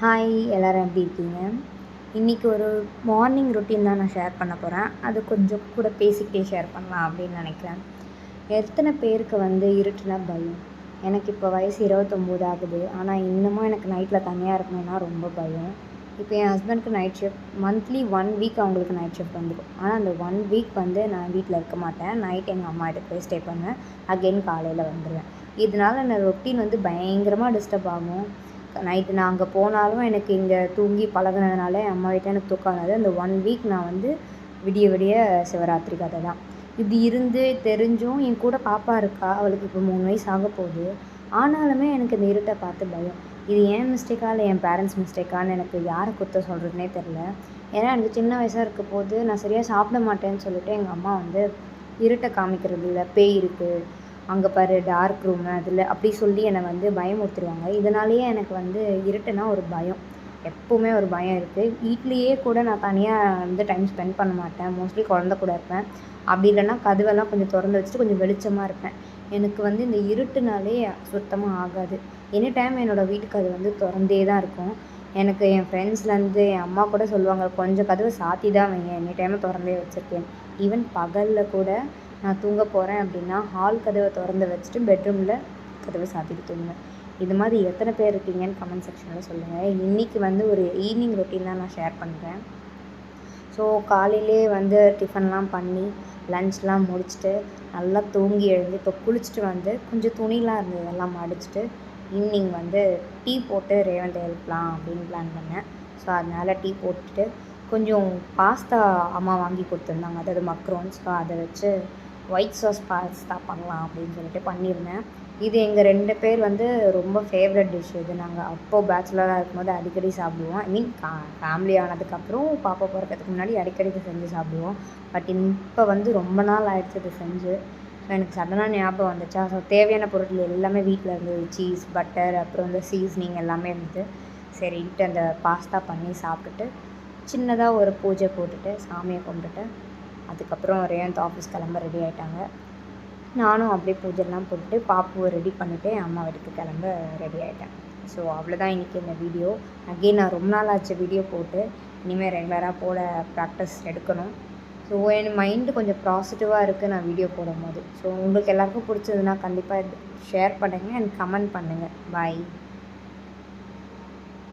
Hi எல்லோரும் எப்படி இருக்கீங்க? இன்றைக்கி ஒரு மார்னிங் ரொட்டீன் தான் நான் ஷேர் பண்ண போகிறேன் அது கொஞ்சம் கூட பேசிக்கிட்டே ஷேர் பண்ணலாம் அப்படின்னு நினைக்கிறேன். எத்தனை பேருக்கு வந்து இருட்டுனா பயம்? எனக்கு இப்போ வயசு இருபத்தொம்போது ஆகுது. ஆனால் இன்னமும் எனக்கு நைட்டில் தனியாக இருக்கணும்னா ரொம்ப பயம். இப்போ என் ஹஸ்பண்ட்க்கு night shift monthly one week அவங்களுக்கு நைட் ஷிஃப்ட் வந்துடும் ஆனால் அந்த ஒன் வீக் வந்து நான் வீட்டில் இருக்க மாட்டேன். நைட் எங்கள் அம்மா கிட்ட போய் ஸ்டே பண்ணுவேன். அகெயின் காலையில் வந்துடுவேன் இதனால நான் ரொட்டீன் வந்து பயங்கரமாக டிஸ்டர்ப் ஆகும். நைட்டு நான் அங்கே போனாலும் எனக்கு இங்கே தூங்கி பழகுனதுனால என் அம்மா வீட்டில் எனக்கு தூக்கம் வராது. அந்த ஒன் வீக் நான் வந்து விடிய விடிய சிவராத்திரி கதை தான். இப்படி இருந்து தெரிஞ்சும் என் கூட பாப்பா இருக்கா? அவளுக்கு இப்போ மூணு வயசு ஆக போகுது. ஆனாலுமே எனக்கு இந்த இருட்டை பார்த்து பயம். இது ஏன் மிஸ்டேக்கா இல்லை என் பேரண்ட்ஸ் மிஸ்டேக்கான்னு எனக்கு யாரை குத்த சொல்கிறதுனே தெரில ஏன்னா எனக்கு சின்ன வயசாக இருக்க போது நான் சரியாக சாப்பிட மாட்டேன்னு சொல்லிட்டு எங்கள் அம்மா வந்து இருட்டை காமிக்கிறது இல்லை. பேய் இருக்குது அங்கே பாரு டார்க் ரூமு அதில் அப்படி சொல்லி என்னை வந்து பயமுறுத்திடுவாங்க. இதனாலேயே எனக்கு வந்து இருட்டுனா ஒரு பயம். எப்போவுமே ஒரு பயம் இருக்குது வீட்லேயே கூட நான் தனியாக வந்து டைம் ஸ்பெண்ட் பண்ண மாட்டேன். மோஸ்ட்லி குழந்த கூட இருப்பேன். அப்படி இல்லைன்னா கதவெல்லாம் கொஞ்சம் திறந்து வச்சுட்டு கொஞ்சம் வெளிச்சமாக இருப்பேன். எனக்கு வந்து இந்த இருட்டுனாலே சுத்தமாக ஆகாது. எனி டைம் என்னோடய வீட்டுக்கு அது வந்து திறந்தே தான் இருக்கும். எனக்கு என் ஃப்ரெண்ட்ஸ்லேருந்து என் அம்மா கூட சொல்லுவாங்க கொஞ்சம் கதவை சாத்தி தான் வைங்க எனி டைமும் திறந்தே வச்சுருக்கேன். ஈவன் பகலில் கூட நான் தூங்க போகிறேன் அப்படின்னா ஹால் கதவை திறந்து வச்சுட்டு பெட்ரூமில் கதவை சாத்திட்டு தூங்குவேன். இது மாதிரி எத்தனை பேர் இருக்கீங்கன்னு கமெண்ட் செக்ஷனில் சொல்லுங்கள் இன்றைக்கி வந்து ஒரு ஈவினிங் ரொட்டீன் தான் நான் ஷேர் பண்ணுறேன் ஸோ காலையிலே வந்து டிஃபன்லாம் பண்ணி லஞ்ச்லாம் முடிச்சுட்டு நல்லா தூங்கி எழுந்து இப்போ குளிச்சுட்டு வந்து கொஞ்சம் துணிலாம் இருந்தது எல்லாம் மடிச்சுட்டு ஈவினிங் வந்து டீ போட்டு ரேவண்ட் எழுப்பலாம் அப்படின்னு பிளான் பண்ணேன். ஸோ அதனால் டீ போட்டுட்டு கொஞ்சம் பாஸ்தா அம்மா வாங்கி கொடுத்துருந்தாங்க. அதாவது மக்ரோன் ஸோ அதை வச்சு ஒயிட் சாஸ் பாஸ்தா பண்ணலாம் அப்படின்னு சொல்லிட்டு பண்ணியிருந்தேன். இது எங்கள் ரெண்டு பேர் வந்து ரொம்ப ஃபேவரட் டிஷ் இது. நாங்கள் அப்போது பேச்சுலராக இருக்கும்போது அடிக்கடி சாப்பிடுவோம். ஐ மீன் கா ஃபேமிலி ஆனதுக்கப்புறம் பாப்பா பிறக்கிறதுக்கு முன்னாடி அடிக்கடி இது செஞ்சு சாப்பிடுவோம். பட் இப்போ வந்து ரொம்ப நாள் ஆயிடுச்சு இது செஞ்சு. ஸோ எனக்கு சடனாக ஞாபகம் வந்துச்சா? ஸோ தேவையான பொருட்கள் எல்லாமே வீட்டில் இருந்தது. சீஸ் பட்டர் அப்புறம் வந்து சீஸ்னிங் எல்லாமே இருந்தது. சரின்ட்டு அந்த பாஸ்தா பண்ணி சாப்பிட்டுட்டு சின்னதாக ஒரு பூஜை போட்டுட்டு சாமியை கும்பிட்டுட்டு அதுக்கப்புறம் ரேவந்த் ஆஃபீஸ் கிளம்ப ரெடி ஆகிட்டாங்க நானும் அப்படியே பூஜைலாம் போட்டுட்டு பாப்புவை ரெடி பண்ணிவிட்டு என் அம்மா வீட்டுக்கு கிளம்ப ரெடி ஆகிட்டேன் ஸோ அவ்வளோதான் இன்றைக்கி இந்த வீடியோ அகெயின் நான் ரொம்ப நாள் ஆச்சு வீடியோ போட்டு. இனிமேல் ரெகுலராக போட ப்ராக்டிஸ் எடுக்கணும். ஸோ என் மைண்டு கொஞ்சம் பாசிட்டிவாக இருக்குது நான் வீடியோ போடும்போது. ஸோ உங்களுக்கு எல்லாருக்கும் பிடிச்சதுன்னா கண்டிப்பாக ஷேர் பண்ணுங்கள் அண்ட் கமெண்ட் பண்ணுங்கள் பாய்